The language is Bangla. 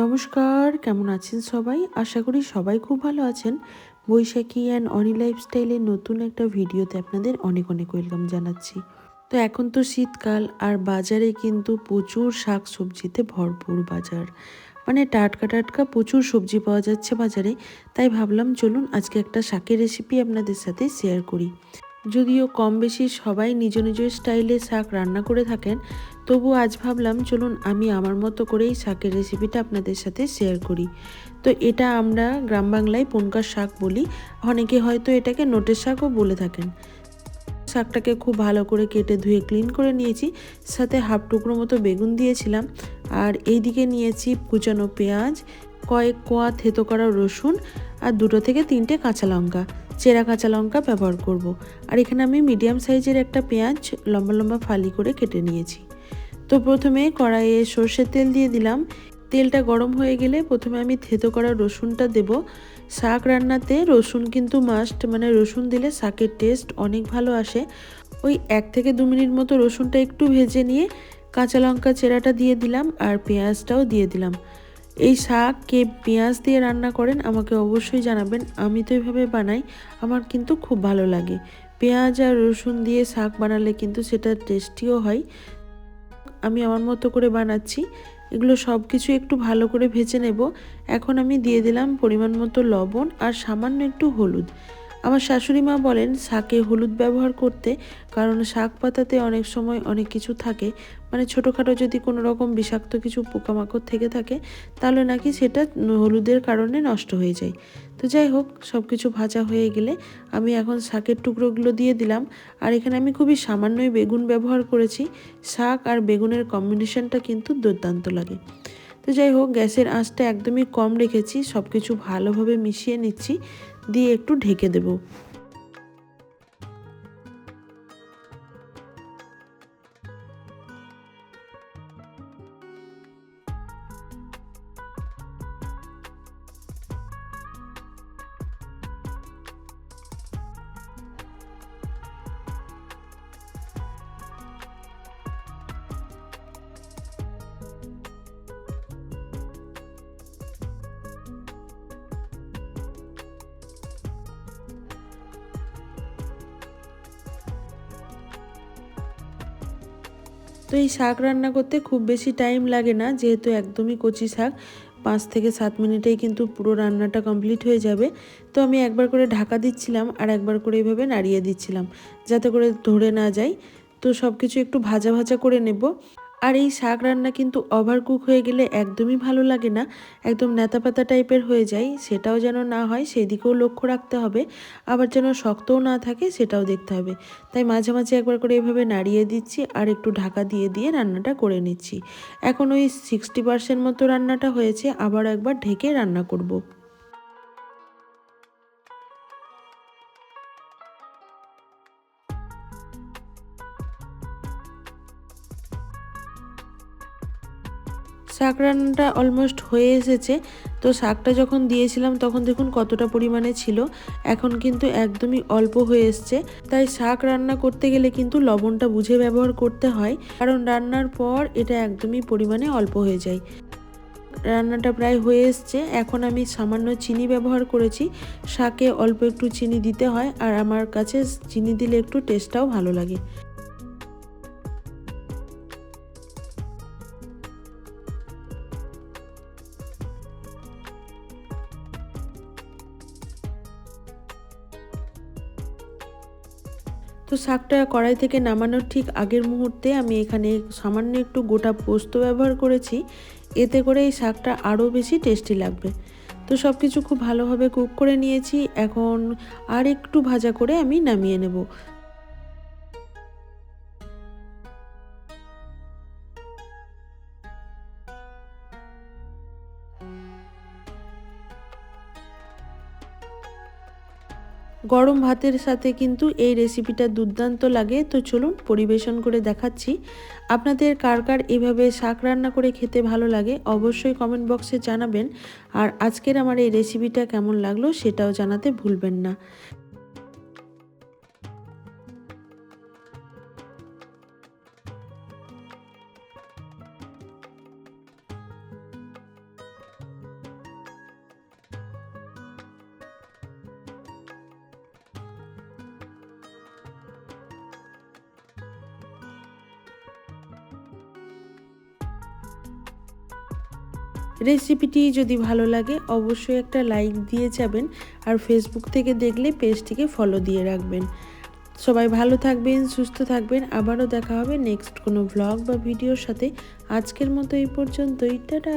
নমস্কার, কেমন আছেন সবাই? আশা করি সবাই খুব ভালো আছেন। বৈশাখী অ্যান্ড অনি লাইফস্টাইলের নতুন একটা ভিডিওতে আপনাদের অনেক অনেক ওয়েলকাম জানাচ্ছি। তো এখন তো শীতকাল, আর বাজারে কিন্তু প্রচুর শাক সবজিতে ভরপুর বাজার। মানে টাটকা টাটকা প্রচুর সবজি পাওয়া যাচ্ছে বাজারে। তাই ভাবলাম, চলুন আজকে একটা শাকের রেসিপি আপনাদের সাথে শেয়ার করি। যদিও কম বেশি সবাই নিজ নিজ স্টাইলে শাক রান্না করে থাকেন, তবু আজ ভাবলাম, চলুন আমি আমার মতো করেই শাকের রেসিপিটা আপনাদের সাথে শেয়ার করি। তো এটা আমরা গ্রাম বাংলায় পনকার শাক বলি, অনেকে হয়তো এটাকে নোটের শাকও বলে থাকেন। শাকটাকে খুব ভালো করে কেটে ধুয়ে ক্লিন করে নিয়েছি, সাথে হাফ টুকরো মতো বেগুন দিয়েছিলাম, আর এইদিকে নিয়েছি কুচানো পেঁয়াজ, কয়েক কোয়া থেতো করা রসুন, আর দুটো থেকে তিনটে কাঁচা লঙ্কা। চেরা কাঁচা লঙ্কা ব্যবহার করব। আর এখানে আমি মিডিয়াম সাইজের একটা পেঁয়াজ লম্বা লম্বা ফালি করে কেটে নিয়েছি। তো প্রথমে কড়াইয়ে সর্ষের তেল দিয়ে দিলাম। তেলটা গরম হয়ে গেলে প্রথমে আমি থেতো করা রসুনটা দেব। শাক রান্নাতে রসুন কিন্তু মাস্ট মানে রসুন দিলে শাকের টেস্ট অনেক ভালো আসে। ওই এক থেকে দু মিনিট মতো রসুনটা একটু ভেজে নিয়ে কাঁচা লঙ্কা চেরাটা দিয়ে দিলাম আর পেঁয়াজটাও দিয়ে দিলাম। এই শাক কে পেঁয়াজ দিয়ে রান্না করেন, আমাকে অবশ্যই জানাবেন। আমি তো এইভাবে বানাই, আমার কিন্তু খুব ভালো লাগে। পেঁয়াজ আর রসুন দিয়ে শাক বানালে কিন্তু সেটা টেস্টিও হয়। আমি আমার মতো করে বানাচ্ছি। এগুলো সব কিছু একটু ভালো করে ভেজে নেব। এখন আমি দিয়ে দিলাম পরিমাণ মতো লবণ আর সামান্য একটু হলুদ। আমার শাশুড়ি মা বলেন, শাকে হলুদ ব্যবহার করতে, কারণ শাক পাতাতে অনেক সময় অনেক কিছু থাকে। মানে ছোটোখাটো যদি কোনো রকম বিষাক্ত কিছু পোকামাকড় থেকে থাকে, তাহলে নাকি সেটা হলুদের কারণে নষ্ট হয়ে যায়। তো যাই হোক সব কিছু ভাজা হয়ে গেলে আমি এখন শাকের টুকরোগুলো দিয়ে দিলাম। আর এখানে আমি খুবই সামান্যই বেগুন ব্যবহার করেছি। শাক আর বেগুনের কম্বিনেশনটা কিন্তু দুর্দান্ত লাগে। তো যাই হোক, গ্যাসের আঁচটা একদমই কম রেখেছি সব কিছু ভালোভাবে মিশিয়ে নিচ্ছি, দিয়ে একটু ঢেকে দেবো। তো এই শাক রান্না করতে খুব বেশি টাইম লাগে না, যেহেতু একদমই কচি শাক। পাঁচ থেকে সাত মিনিটেই কিন্তু পুরো রান্নাটা কমপ্লিট হয়ে যাবে। তো আমি একবার করে ঢাকা দিচ্ছিলাম আর একবার করে এইভাবে নাড়িয়ে দিচ্ছিলাম, যাতে করে ধরে না যায়। তো সব কিছু একটু ভাজা ভাজা করে নেব। আর এই শাক রান্না কিন্তু ওভার কুক হয়ে গেলে একদমই ভালো লাগে না। একদম নেতাপাতা টাইপের হয়ে যায়, সেটাও যেন না হয় সেই দিকেও লক্ষ্য রাখতে হবে। আবার যেন শক্তও না থাকে, সেটাও দেখতে হবে। তাই মাঝে মাঝে একবার করে এভাবে নাড়িয়ে দিচ্ছি আর একটু ঢাকা দিয়ে দিয়ে রান্নাটা করে নিচ্ছি। এখন ওই সিক্সটি পার্সেন্ট মতো রান্নাটা হয়েছে, আবার একবার ঢেকে রান্না করব। শাক রান্নাটা অলমোস্ট হয়ে এসেছে। তো শাকটা যখন দিয়েছিলাম, তখন দেখুন কতটা পরিমাণে ছিল। এখন কিন্তু একদমই অল্প হয়ে এসছে। তাই শাক রান্না করতে গেলে কিন্তু লবণটা বুঝে ব্যবহার করতে হয়। কারণ রান্নার পর এটা একদমই পরিমাণে অল্প হয়ে যায়। রান্নাটা প্রায় হয়ে এসছে। এখন আমি সামান্য চিনি ব্যবহার করেছি। শাকে অল্প একটু চিনি দিতে হয়। আর আমার কাছে চিনি দিলে একটু টেস্টটাও ভালো লাগে। তো শাকটা কড়াই থেকে নামানোর ঠিক আগের মুহূর্তে আমি এখানে সামান্য একটু গোটা পোস্ত ব্যবহার করেছি। এতে করে এই শাকটা আরও বেশি টেস্টি লাগবে। তো সব কিছু খুব ভালোভাবে কুক করে নিয়েছি। এখন আর একটু ভাজা করে আমি নামিয়ে নেব। গরম ভাতের সাথে কিন্তু এই রেসিপিটা দুর্দান্ত লাগে। তো চলুন পরিবেশন করে দেখাচ্ছি। আপনাদের কার কার এভাবে শাক রান্না করে খেতে ভালো লাগে অবশ্যই কমেন্ট বক্সে জানাবেন। আর আজকের আমার এই রেসিপিটা কেমন লাগল সেটাও জানাতে ভুলবেন না। রেসিপিটি যদি ভালো লাগে, অবশ্যই একটা লাইক দিয়ে যাবেন আর ফেসবুক থেকে দেখলে পেজটিকে ফলো দিয়ে রাখবেন। সবাই ভালো থাকবেন, সুস্থ থাকবেন। আবারও দেখা হবে নেক্সট কোনো ভ্লগ বা ভিডিওর সাথে। আজকের মতো এই পর্যন্তই। টাটা!